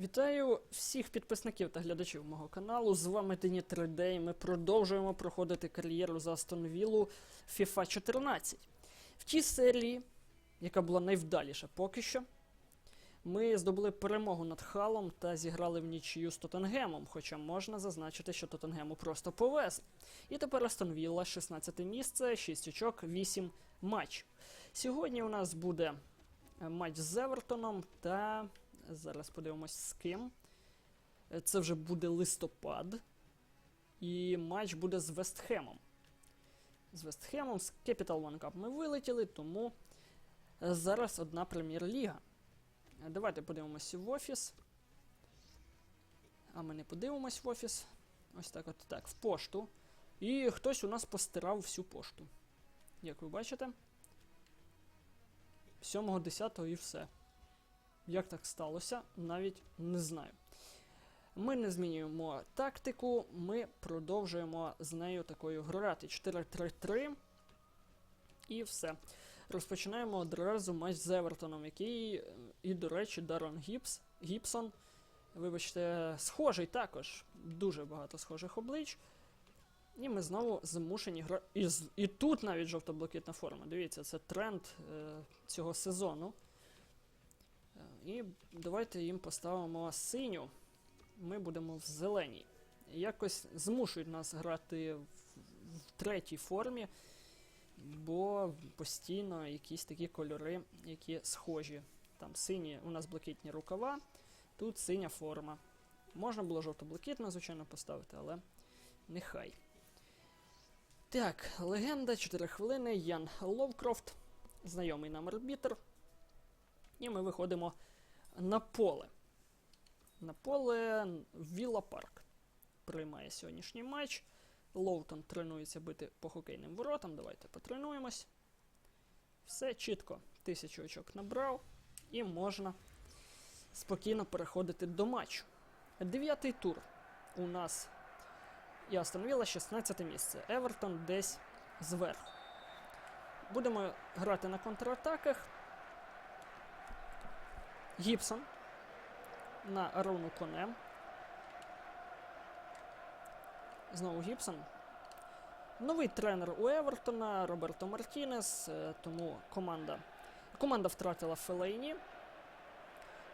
Вітаю всіх підписників та глядачів мого каналу. З вами Дені 3D і ми продовжуємо проходити кар'єру за Астон Віллу FIFA 14. В тій серії, яка була найвдаліша поки що, ми здобули перемогу над Халом та зіграли в нічию з Тоттенгемом, хоча можна зазначити, що Тоттенгему просто повезло. І тепер Астон Вілла 16 місце, 6 очок, 8 матчів. Сьогодні у нас буде е, матч з Евертоном та зараз подивимось з ким. Це вже буде листопад. І матч буде з Вестхемом. З Вестхемом, з Capital One Cup ми вилетіли, тому е, зараз одна прем'єр-ліга. Давайте подивимося в офіс. А ми не подивимось в офіс. Ось так от так, в пошту. І хтось у нас постирав всю пошту. Як ви бачите. 7.10 і все. Як так сталося, навіть не знаю. Ми не змінюємо тактику, ми продовжуємо з нею такою грати. 4-3-3. І все. Розпочинаємо одразу матч з Евертоном, який, е, і, до речі, Дарон Гіпс, Гіпсон, вибачте, схожий також. Дуже багато схожих облич. І ми знову змушені грати. І, і тут навіть жовто-блакитна форма. Дивіться, це тренд е, цього сезону. І давайте їм поставимо синю. Ми будемо в зеленій. Якось змушують нас грати в, в третій формі, бо постійно якісь такі кольори, які схожі. Там сині, у нас блакитні рукава, тут синя форма. Можна було жовто-блакитно, звичайно, поставити, але нехай. Так, легенда, 4 хвилини, Ян Ловкрофт, знайомий нам арбітр. І ми виходимо на поле. На поле Вілла Парк приймає сьогоднішній матч. Лоутон тренується бити по хокейним воротам. Давайте потренуємось. Все чітко. Тисячу очок набрав. І можна спокійно переходити до матчу. Дев'ятий тур у нас і Вілла 16 місце. Евертон десь зверху. Будемо грати на контратаках. Гібсон на Арону конем. Знову Гібсон. Новий тренер у Евертона Роберто Мартінес, е, тому команда, команда втратила Фелейні,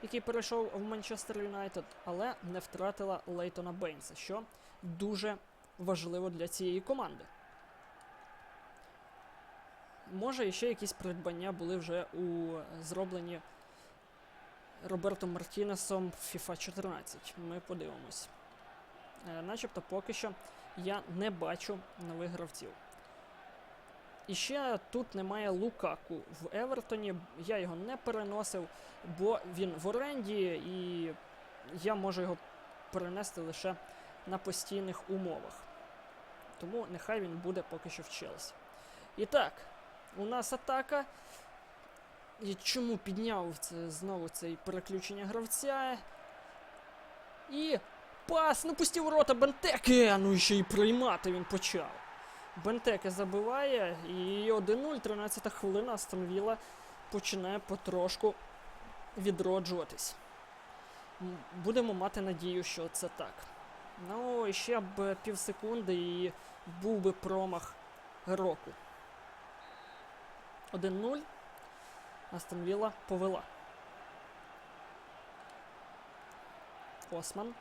який перейшов в Манчестер Юнайтед, але не втратила Лейтона Бейнса, що дуже важливо для цієї команди. Може, ще якісь придбання були вже у зроблені Роберто Мартінесом FIFA 14. Ми подивимось. Е, начебто поки що я не бачу нових гравців. І ще тут немає Лукаку в Евертоні. Я його не переносив, бо він в оренді, і я можу його перенести лише на постійних умовах. Тому нехай він буде поки що в Челсі. І так, у нас атака. І чому підняв це знову цей переключення гравця? І пас, ну пусті ворота Бентеке! Ну ще й приймати він почав. Бентеке забиває і 1-0, 13 хвилина Астон Вілла починає потрошку відроджуватись. Будемо мати надію, що це так. Ну, і ще б пів секунди і був би промах року. 1-0. Астон Вілла повела. Осман.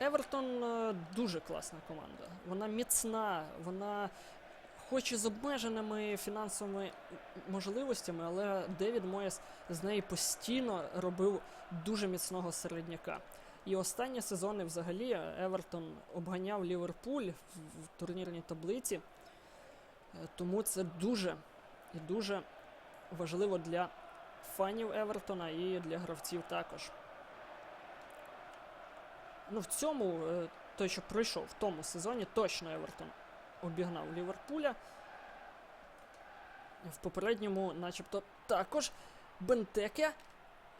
Евертон е, дуже класна команда. Вона міцна, вона хоч і з обмеженими фінансовими можливостями, але Девід Моєс з неї постійно робив дуже міцного середняка. І останні сезони взагалі Евертон обганяв Ліверпуль в, в турнірній таблиці. Е, Тому це дуже і дуже важливо для фанів Евертона і для гравців також. Ну, в цьому, е, той, що пройшов в тому сезоні, точно Евертон обігнав Ліверпуля. В попередньому, начебто, також Бентеке.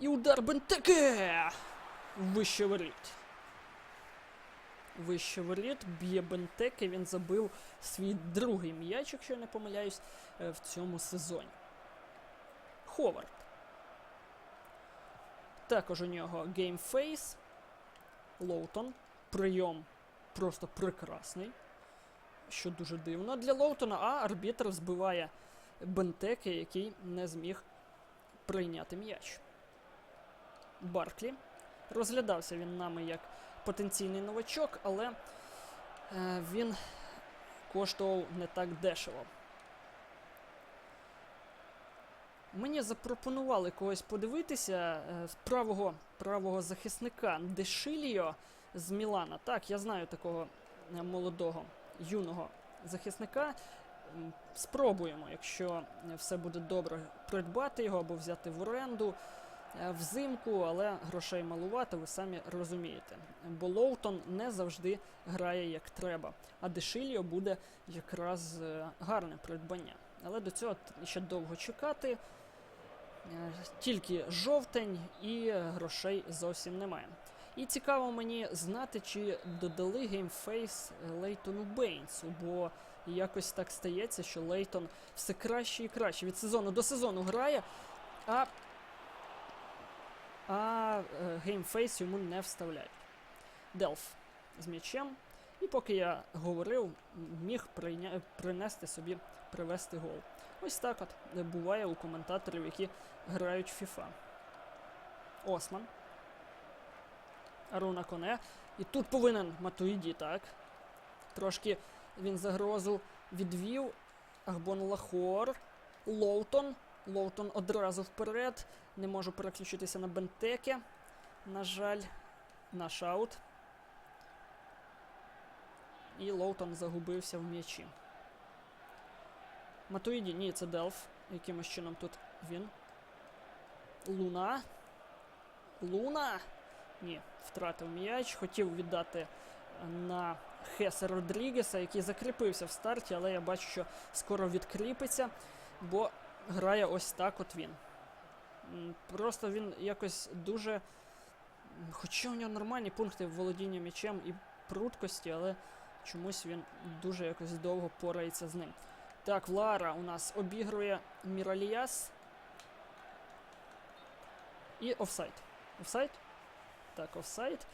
І удар Бентеке! Вище воріт. Вище воріт, б'є Бентеке, він забив свій другий м'яч, якщо я не помиляюсь, е, в цьому сезоні. Ховард. Також у нього геймфейс. Лоутон. Прийом просто прекрасний. Що дуже дивно для Лоутона, а арбітр збиває Бентеки, який не зміг прийняти м'яч. Барклі. Розглядався він нами як потенційний новачок, але е, він коштував не так дешево. Мені запропонували когось подивитися е, з правого, правого захисника Дешиліо з Мілана. Так, я знаю такого е, молодого, юного захисника. Спробуємо, якщо все буде добре, придбати його або взяти в оренду е, взимку, але грошей малувати, ви самі розумієте. Бо Лоутон не завжди грає як треба, а Дешиліо буде якраз гарне придбання. Але до цього ще довго чекати. Е, Тільки жовтень і грошей зовсім немає. І цікаво мені знати, чи додали геймфейс Лейтону Бейнсу, бо якось так стається, що Лейтон все краще і краще від сезону до сезону грає, а, а е, геймфейс йому не вставляють. Делф з м'ячем. І поки я говорив, міг прийня... принести собі привести гол. Ось так от буває у коментаторів, які грають FIFA. Осман. Аруна Коне. І тут повинен Матуїді, так? Трошки він загрозу відвів. Ахбон Лахор. Лоутон. Лоутон одразу вперед. Не можу переключитися на Бентеке. На жаль, наш аут. І Лоутон загубився в м'ячі. Матуїді, ні, це Делф. Якимось чином тут він. Луна. Луна. Ні, втратив м'яч. Хотів віддати на Хесе Родрігеса, який закріпився в старті, але я бачу, що скоро відкріпиться, бо грає ось так от він. Просто він якось дуже. Хоча у нього нормальні пункти володіння м'ячем і пруткості, але чомусь він дуже якось довго порається з ним. Так, Влара у нас обігрує Міраліяс. І офсайд. Офсайд? Так, офсайд.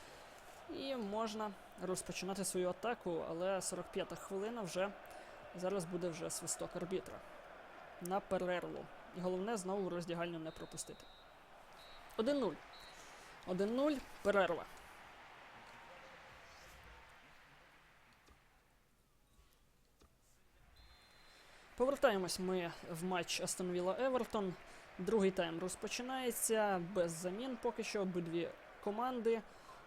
І можна розпочинати свою атаку, але 45-та хвилина вже. Зараз буде вже свисток арбітра. На перерву. І головне знову роздягальню не пропустити. 1-0. 1-0. Перерва. Повертаємось ми в матч Астон Вілла Евертон. Другий тайм розпочинається без замін поки що. Обидві команди.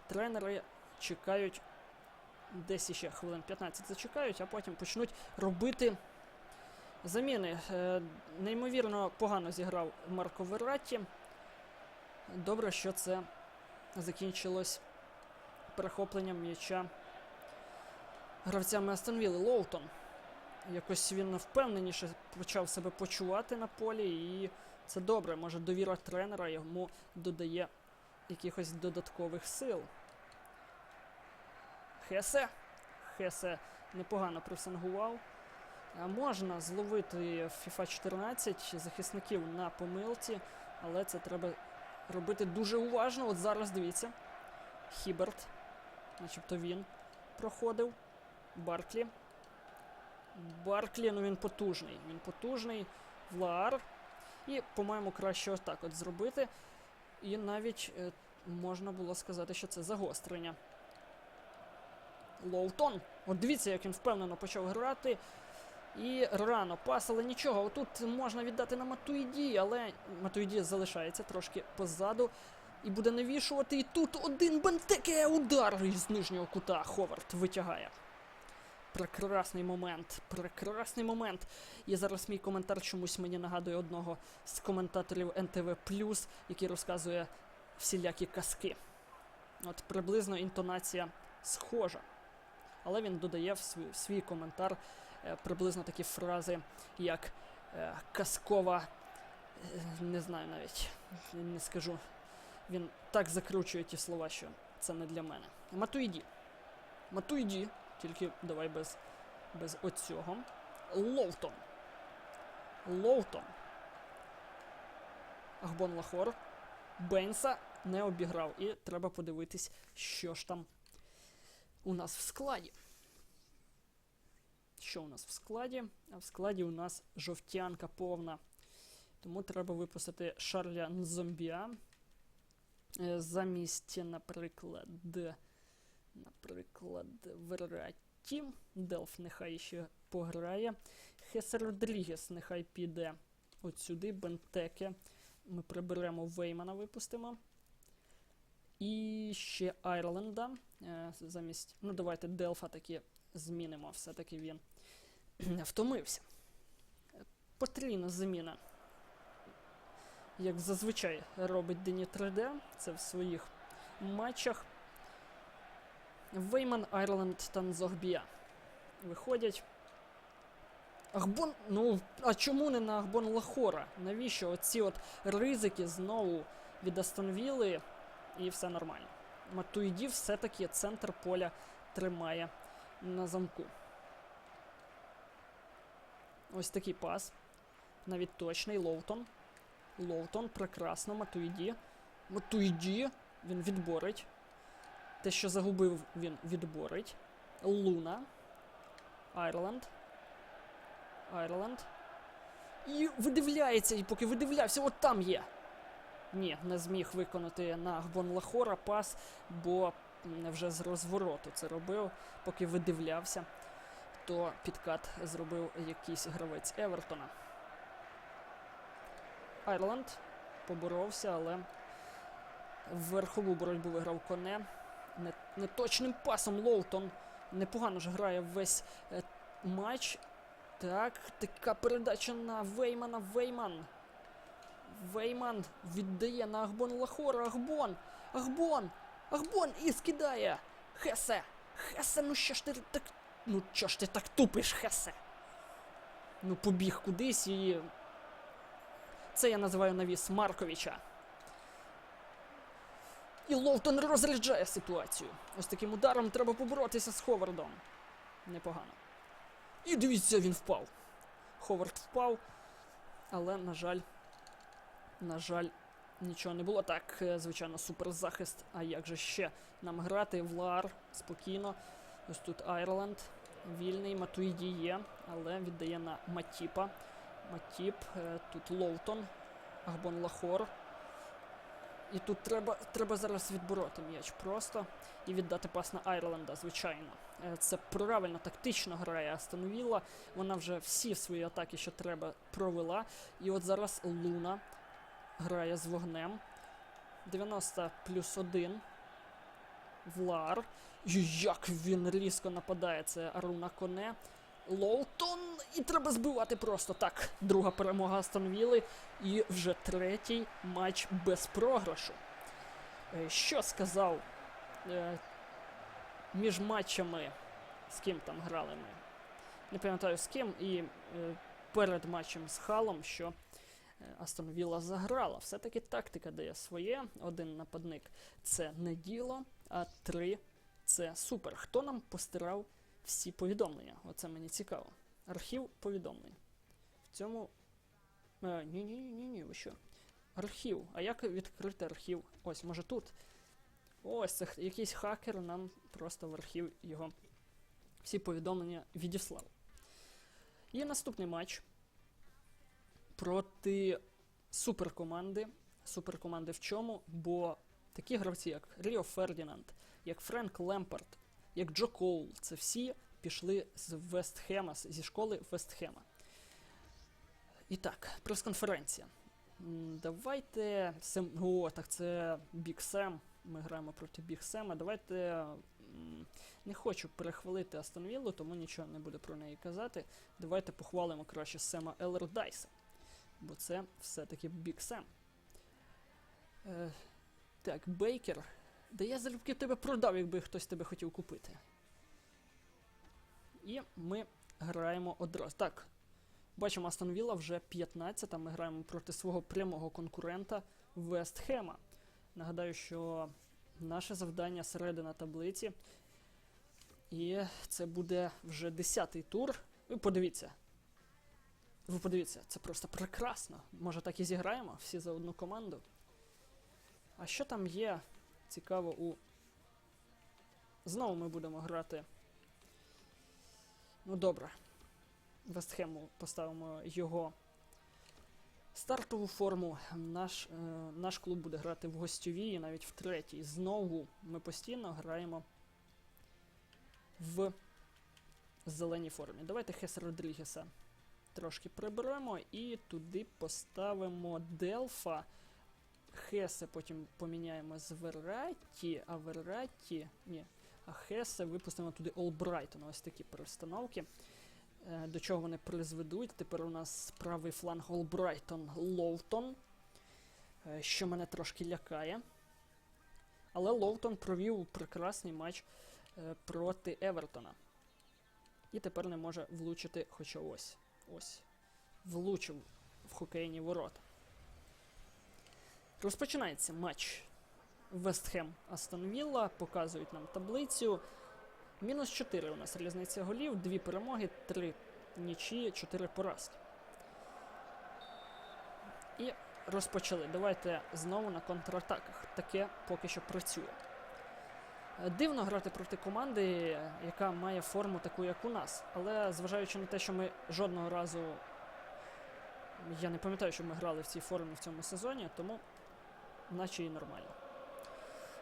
Тренери чекають десь іще хвилин 15 зачекають, а потім почнуть робити заміни. Е, неймовірно погано зіграв Марко Вератті. Добре, що це закінчилось перехопленням м'яча гравцями Астон Вілли. Лоутон. Якось він впевненіше почав себе почувати на полі, і це добре. Може, довіра тренера йому додає якихось додаткових сил. Хесе. Хесе непогано пресингував. Можна зловити FIFA 14 захисників на помилці, але це треба робити дуже уважно. От зараз дивіться. Хіберт, начебто він проходив. Барклі. Барклі, ну він потужний. Він потужний. Влаар. І, по-моєму, краще отак от зробити. І навіть е, можна було сказати, що це загострення. Лоутон. От дивіться, як він впевнено почав грати. І рано пас, але нічого. Отут можна віддати на Матуїді, але Матуїді залишається трошки позаду. І буде навішувати. І тут один Бентеке удар із нижнього кута. Ховард витягає. Прекрасний момент. Прекрасний момент. І зараз мій коментар чомусь мені нагадує одного з коментаторів НТВ який розказує всілякі казки. От приблизно інтонація схожа. Але він додає в свій, в свій коментар е, приблизно такі фрази, як е, казкова, е, не знаю навіть, не скажу. Він так закручує ті слова, що це не для мене. Матуїді. Матуїді, тільки давай без, без оцього. Лоутон. Лоутон. Ахбон Лахор. Бенса. не обіграв. І треба подивитись, що ж там у нас в складі. Що у нас в складі? А в складі у нас жовтянка повна. Тому треба випустити Шарля Нзомбіа. Е, Замість, наприклад, наприклад, Вераті. Делф нехай ще пограє. Хесе Родрігес нехай піде от сюди, Бентеке. Ми приберемо Веймана, випустимо. І ще Айрленда. Е, замість. Ну, давайте Делфа таки змінимо. Все-таки він втомився. Потрійна заміна. Як зазвичай робить Дені 3D, це в своїх матчах. Вейман, Айрленд та Нзогбія виходять. Ахбон. Ну, а чому не на Ахбон Лахора? Навіщо оці от ризики знову від Астон Вілли і все нормально. Матуїді все-таки центр поля тримає на замку. Ось такий пас. Навіть точний Лоутон. Лоутон прекрасно, Матуїді. Матуїді. Він відборить. Те, що загубив, він відборить. Луна. Айрленд. Айрленд. І видивляється, і поки видивлявся, от там є. Ні, не зміг виконати на Гбон Лахора пас, бо вже з розвороту це робив, поки видивлявся, то підкат зробив якийсь гравець Евертона. Айрланд поборовся, але в верхову боротьбу виграв коне. Не- Неточним пасом Лоутон непогано ж грає весь е, матч. Так, така передача на Веймана. Вейман. Вейман віддає на Ахбон Лахора. Ахбон! Ахбон! Ахбон! І скидає! Хесе! Хесе, ну що ж ти так. Ну що ж ти так тупиш, Хесе? Ну побіг кудись і. Це я називаю навіс Марковича. І Лоутон розряджає ситуацію. Ось таким ударом треба поборотися з Ховардом. Непогано. І дивіться, він впав. Ховард впав, але, на жаль, на жаль, нічого не було. Так, е, звичайно, суперзахист. А як же ще нам грати? Влар спокійно. Ось тут Айрланд. Вільний, Матуїді є, але віддає на Матіпа. Матіп, е, тут Лоутон, Агбон Лахор. І тут треба, треба зараз відбороти м'яч просто і віддати пас на Айрленда, звичайно. Е, Це правильно тактично грає Астон. Вона вже всі свої атаки, що треба, провела. І от зараз Луна грає з вогнем. 90 плюс 1. Влар. І як він різко нападає. Це Аруна Коне. Лоутон. І треба збивати просто так. Друга перемога Астон Вілли. І вже третій матч без програшу. Е, Що сказав е, між матчами, з ким там грали ми? Не пам'ятаю з ким, і е, перед матчем з Халом, що Астон Вілла заграла. Все-таки тактика дає своє. Один нападник це не діло, а три це супер. Хто нам постирав всі повідомлення? Оце мені цікаво. Архів повідомлень. В цьому. Е, ні, ні, ні, ні, ви що? Архів. А як відкрити архів? Ось, може тут. Ось це якийсь хакер нам просто в архів його всі повідомлення відіслав. Є наступний матч проти суперкоманди. Суперкоманди в чому? Бо такі гравці, як Ріо Фердінанд, як Френк Лемпард, як Джо Коул, це всі пішли з Вестхема, зі школи Вестхема. І так, прес-конференція. Давайте. Сем... О, так це Біг Сем. Ми граємо проти Біг Сема. Давайте. Не хочу перехвалити Астон Віллу, тому нічого не буду про неї казати. Давайте похвалимо краще Сема Елердайса. Бо це все-таки Біг Сем. Е, так, Бейкер. Да я залюбки тебе продав, якби хтось тебе хотів купити. І ми граємо одразу. Так, Бачимо, Астон Вілла вже 15 Ми граємо проти свого прямого конкурента Вестхема. Нагадаю, що наше завдання середина таблиці. І це буде вже 10-й тур. Ви подивіться. Ви подивіться, це просто прекрасно. Може так і зіграємо всі за одну команду. А що там є цікаво у. Знову ми будемо грати. Ну добре. Вестхему поставимо його стартову форму. Наш, е, наш клуб буде грати в гостьовій і навіть в третій. Знову ми постійно граємо в зеленій формі. Давайте Хес Родрігеса трошки приберемо і туди поставимо Делфа. Хесе потім поміняємо з Вератті, а Вератті. Ні. А Хесе випустимо туди Олбрайтона. Ось такі перестановки. Е, До чого вони призведуть? Тепер у нас правий фланг Олбрайтон Лоутон, е, що мене трошки лякає. Але Лоутон провів прекрасний матч е, проти Евертона. І тепер не може влучити, хоча ось. Ось. Влучив в хокейні ворота. Розпочинається матч Вестхем Астон Вілла. Показують нам таблицю. Мінус 4 у нас різниця голів, 2 перемоги, 3 нічі, 4 поразки. І розпочали. Давайте знову на контратаках. Таке поки що працює. Дивно грати проти команди, яка має форму таку, як у нас. Але зважаючи на те, що ми жодного разу. Я не пам'ятаю, що ми грали в цій формі в цьому сезоні, тому наче і нормально.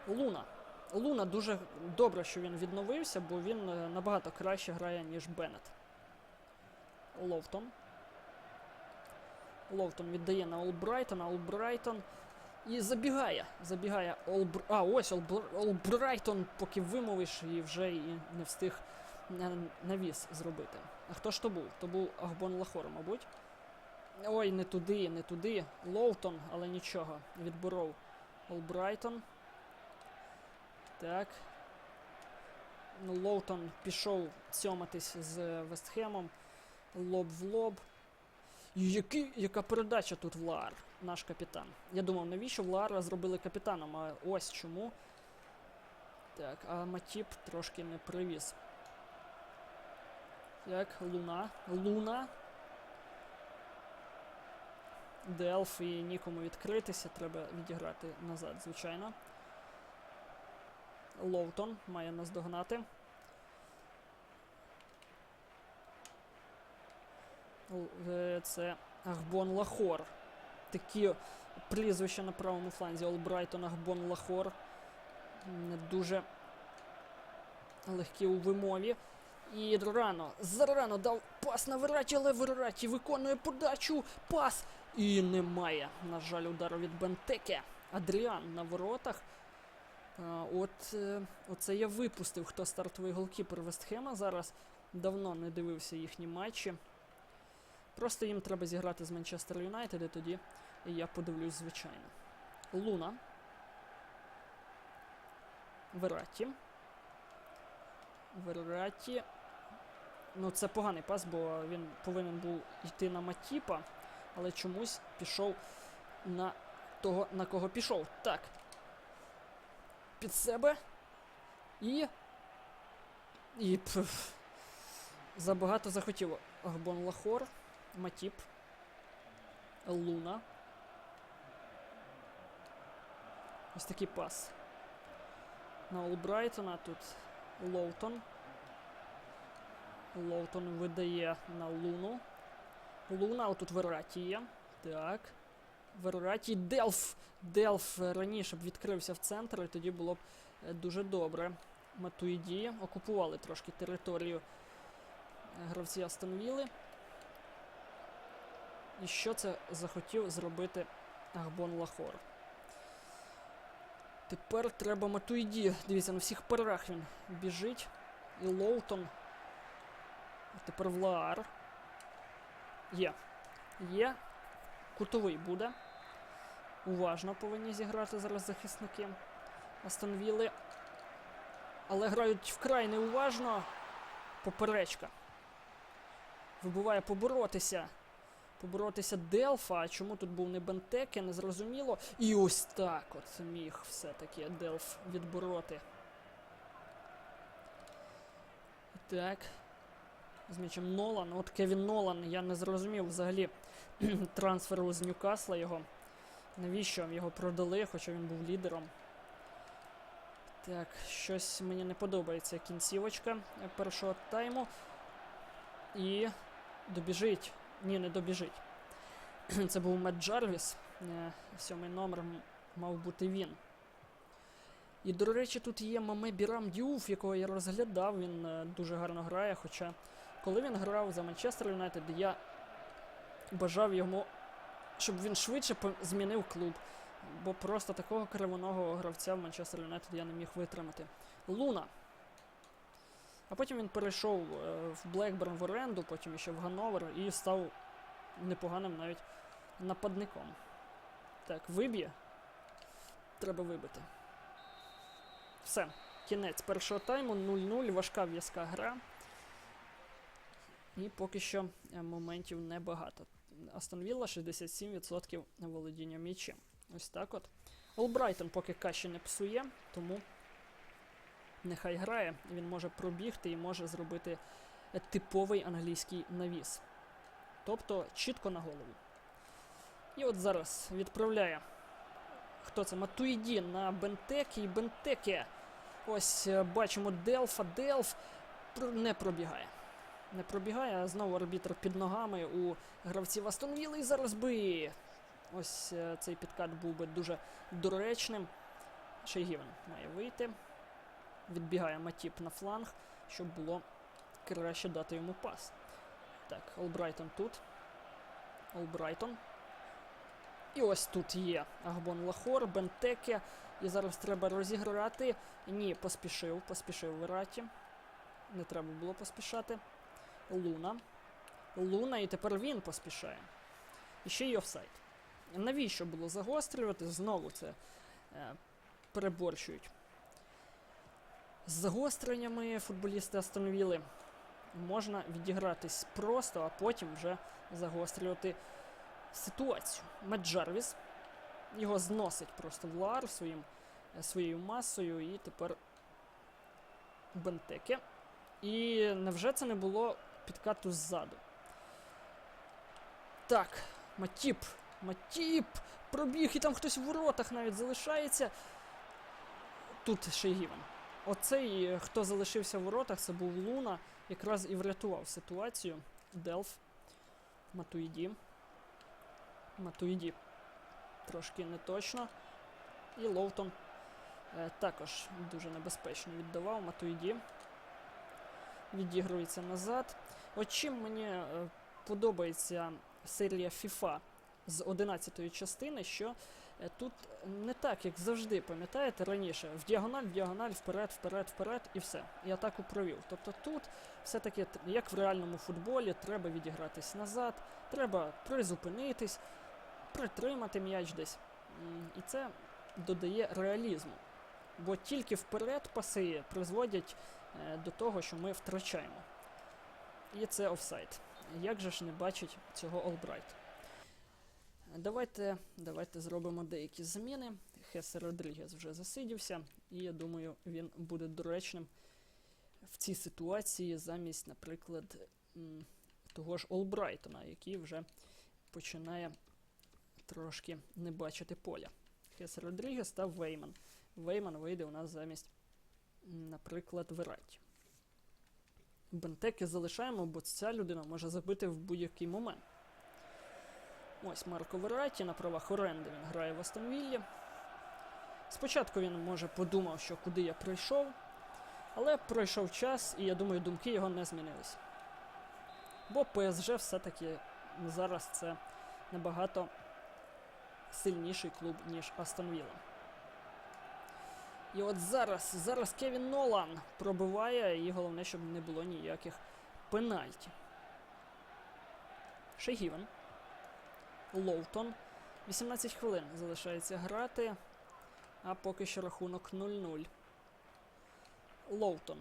Луна. Луна дуже добре, що він відновився, бо він е, набагато краще грає, ніж Беннет. Ловтон. Ловтон віддає на Олбрайтона. Олбрайтон. І забігає. Забігає Олбр... А, ось Олбр... Олбрайтон, поки вимовиш, і вже і не встиг навіс зробити. А хто ж то був? То був Агбон Лахор, мабуть. Ой, не туди, не туди. Лоутон, але нічого. Відборов Олбрайтон. Так. Ну, Лоутон пішов цьоматись з Вестхемом. Лоб в лоб. І який, яка передача тут Влаар, наш капітан. Я думав, навіщо Влаара зробили капітаном, а ось чому. Так, а Матіп трошки не привіз. Так, Луна. Луна. Делф і нікому відкритися, треба відіграти назад, звичайно. Лоутон має нас догнати. Е, Це Ахбон Лахор. Такі прізвища на правому фланзі. Олбрайтон Ахбон Лахор. Не дуже легкі у вимові. І рано, зарано дав пас на Вераті, але Вераті виконує подачу. Пас. І немає, на жаль, удару від Бентеке. Адріан на воротах. От е, оце я випустив, хто стартовий голкіпер Вестхема зараз. Давно не дивився їхні матчі. Просто їм треба зіграти з Манчестер Юнайтед, і тоді я подивлюсь, звичайно. Луна. Вераті. Вераті. Ну, це поганий пас, бо він повинен був йти на Матіпа, але чомусь пішов на того, на кого пішов. Так. Під себе. І. І. Пф. Забагато захотів Агбон Лахор. Матіп. Луна. Ось такий пас. На Олбрайтона тут Лоутон. Лоутон видає на Луну. Луна, отут Вераті є. Так. Вераті. Делф. Делф е, раніше б відкрився в центр, і тоді було б е, дуже добре. Матуїді окупували трошки територію е, гравці Астонвіли. І що це захотів зробити Агбон Лахор? Тепер треба Матуїді. Дивіться, на всіх парах він біжить. І Лоутон. А тепер Влаар. Є. Є. Кутовий буде. Уважно повинні зіграти зараз захисники Астонвіли. Але грають вкрай неуважно. Поперечка. Вибуває поборотися. Поборотися Делфа. Чому тут був не Бентеке, не зрозуміло. І ось так от міг все-таки Делф відбороти. Так. З м'ячем Нолан. От Кевін Нолан, я не зрозумів взагалі трансферу з Ньюкасла його. Навіщо його продали, хоча він був лідером? Так, щось мені не подобається кінцівочка першого тайму. І добіжить. Ні, не добіжить. Це був Мед Джарвіс. Е, Сьомий номер мав бути він. І, до речі, тут є Маме Бірам Діуф, якого я розглядав. Він е, дуже гарно грає. Хоча, коли він грав за Манчестер Юнайтед, я бажав йому, щоб він швидше змінив клуб. Бо просто такого кривоного гравця в Манчестер Юнайтед я не міг витримати. Луна. А потім він перейшов е, в Блекберн в оренду, потім ще в Ганновер і став непоганим навіть нападником. Так, виб'є. Треба вибити. Все. Кінець першого тайму 0-0, важка в'язка гра. І поки що е, моментів небагато. Астон Вілла 67% володіння м'ячем. Ось так от. Олбрайтон поки каші не псує, тому нехай грає. Він може пробігти і може зробити е, типовий англійський навіс. Тобто чітко на голову. І от зараз відправляє. Хто це? Матуїді на Бентекі і Бентеке. Ось е, бачимо Делфа. Делф не пробігає. Не пробігає, знову арбітр під ногами у гравців Астон Вілли. І зараз би. Ось е, цей підкат був би дуже доречним. Шейгівен має вийти. Відбігає Матіп на фланг, щоб було краще дати йому пас. Так, Олбрайтон тут. Олбрайтон. І ось тут є Агбон Лахор, Бентеке. І зараз треба розіграти. Ні, поспішив, поспішив Вераті. Не треба було поспішати. Луна. Луна, і тепер він поспішає. І ще й офсайд. Навіщо було загострювати? Знову це е, переборщують. З загостреннями футболісти Астон Вілли можна відігратись просто, а потім вже загострювати ситуацію. Меджарвіс його зносить просто в лар своїм, е, своєю масою, і тепер Бентеке. І невже це не було підкату ззаду? Так, Матіп. Матіп! Пробіг, і там хтось в воротах навіть залишається. Тут Шейгівен. Оцей, е, хто залишився в воротах, це був Луна, якраз і врятував ситуацію. Делф. Матуїді. Матуїді. Трошки не точно. І Лоутон е, також дуже небезпечно віддавав. Матуїді. Відігрується назад. От чим мені е, подобається серія FIFA з 11-ї частини, що е, тут не так, як завжди, пам'ятаєте, раніше, в діагональ, в діагональ, вперед, вперед, вперед і все. І атаку провів. Тобто тут все-таки, як в реальному футболі, треба відігратись назад, треба призупинитись, притримати м'яч десь. І це додає реалізму. Бо тільки вперед паси призводять до того, що ми втрачаємо. І це офсайд. Як же ж не бачить цього Олбрайт? Давайте, давайте зробимо деякі заміни. Хесе Родрігес вже засидівся, і я думаю, він буде доречним в цій ситуації замість, наприклад, того ж Олбрайтона, який вже починає трошки не бачити поля. Хесе Родрігес та Вейман. Вейман вийде у нас замість, наприклад, Вераті. Бентеки залишаємо, бо ця людина може забити в будь-який момент. Ось Марко Вераті на правах оренди він грає в Астонвіллі. Спочатку він може подумав, що куди я прийшов, але пройшов час, і я думаю, думки його не змінилися. Бо ПСЖ все-таки зараз це набагато сильніший клуб, ніж Астон Вілла. І от зараз, зараз Кевін Нолан пробиває, і головне, щоб не було ніяких пенальті. Шейгівен. Лоутон. 18 хвилин залишається грати. А поки що рахунок 0-0. Лоутон.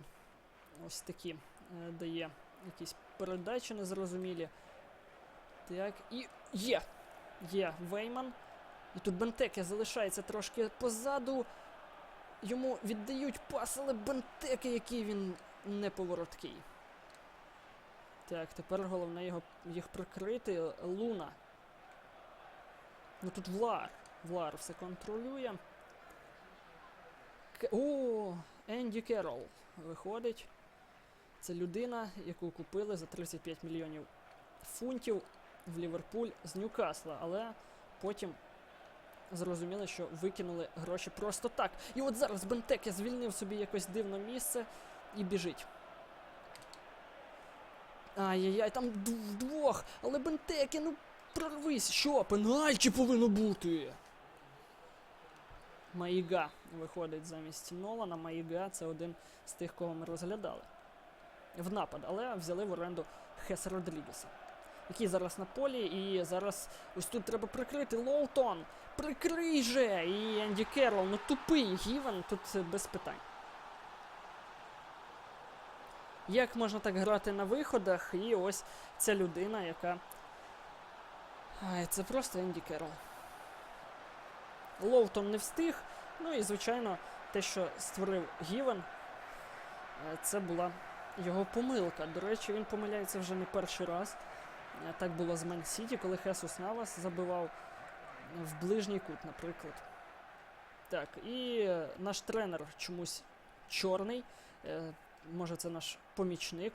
Ось такі е, дає якісь передачі незрозумілі. Так, і є! Є Вейман. І тут Бентеке залишається трошки позаду. Йому віддають пас, але Бентеке, який він неповороткий. Так, тепер головне його, їх прикрити. Луна. Ну тут Влар. Влар все контролює. К- О, Енді Керол виходить. Це людина, яку купили за 35 мільйонів фунтів в Ліверпуль з Ньюкасла, але потім зрозуміли, що викинули гроші просто так. І от зараз Бентеке звільнив собі якось дивне місце і біжить. Ай-яй-яй, там вдвох, але Бентеке, ну прорвись. Що, пенальті повинно бути? Маїга виходить замість Нолана. Маїга це один з тих, кого ми розглядали. В напад, але взяли в оренду Хес Родрігеса, який зараз на полі, і зараз ось тут треба прикрити Лоутон. Прикрий же! І Енді Керрол, ну тупий Гівен, тут без питань. Як можна так грати на виходах? І ось ця людина, яка. Ай, це просто Енді Керрол. Лоутон не встиг. Ну і, звичайно, те, що створив Гівен, е, це була його помилка. До речі, він помиляється вже не перший раз. Е, Так було з Ман Сіті, коли Хесус Навас забивав в ближній кут, наприклад. Так, і е, наш тренер чомусь чорний, е, може це наш помічник,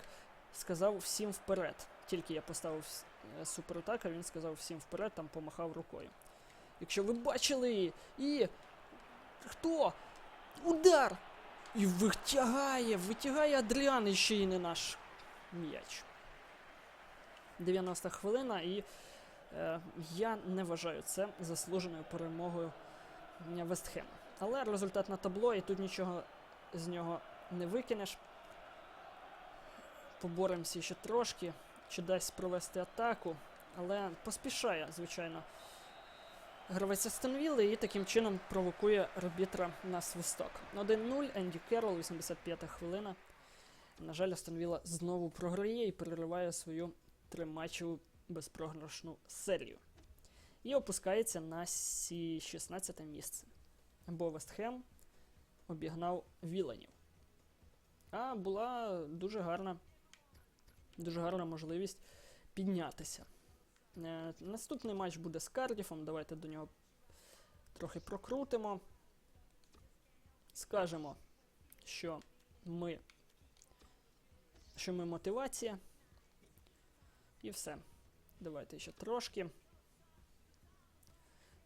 сказав всім вперед. Тільки я поставив суператака, він сказав всім вперед, там помахав рукою. Якщо ви бачили, і хто? Удар! І витягає, витягає Адріан і ще й не наш м'яч. 90 хвилина, і е, я не вважаю це заслуженою перемогою Вестхема. Але результат на табло, і тут нічого з нього не викинеш. Поборемося ще трошки, чи дасть провести атаку, але поспішає, звичайно, гравець Астонвілли і таким чином провокує арбітра на свисток. 1-0, Енді Керрол, 85-та хвилина. На жаль, Астон знову програє і перериває свою триматчеву безпрограшну серію. І опускається на 16 місце. Бо Вестхем обігнав Віленів. А була дуже гарна, дуже гарна можливість піднятися. Е, наступний матч буде з Кардіфом. Давайте до нього трохи прокрутимо. Скажемо, що ми, що ми мотивація. І все. Давайте ще трошки.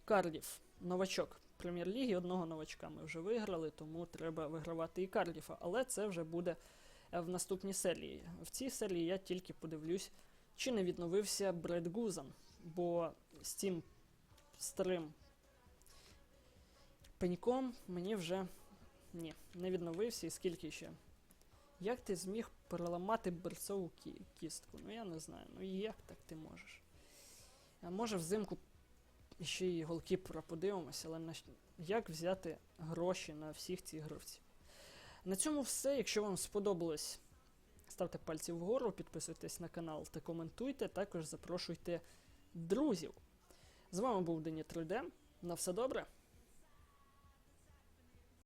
Кардіф, новачок прем'єр-ліги. Одного новачка ми вже виграли, тому треба вигравати і Кардіфа. Але це вже буде е, в наступній серії. В цій серії я тільки подивлюсь, чи не відновився Бред Гузан. Бо з цим старим пеньком мені вже ні, не відновився і скільки ще. Як ти зміг переламати берцову кі- кістку? Ну я не знаю. Ну як так ти можеш? А може взимку ще й голкіпера подивимося, але на як взяти гроші на всіх цих гравців? На цьому все. Якщо вам сподобалось, ставте пальці вгору, підписуйтесь на канал та коментуйте. Також запрошуйте друзів. З вами був Дені 3D. На все добре.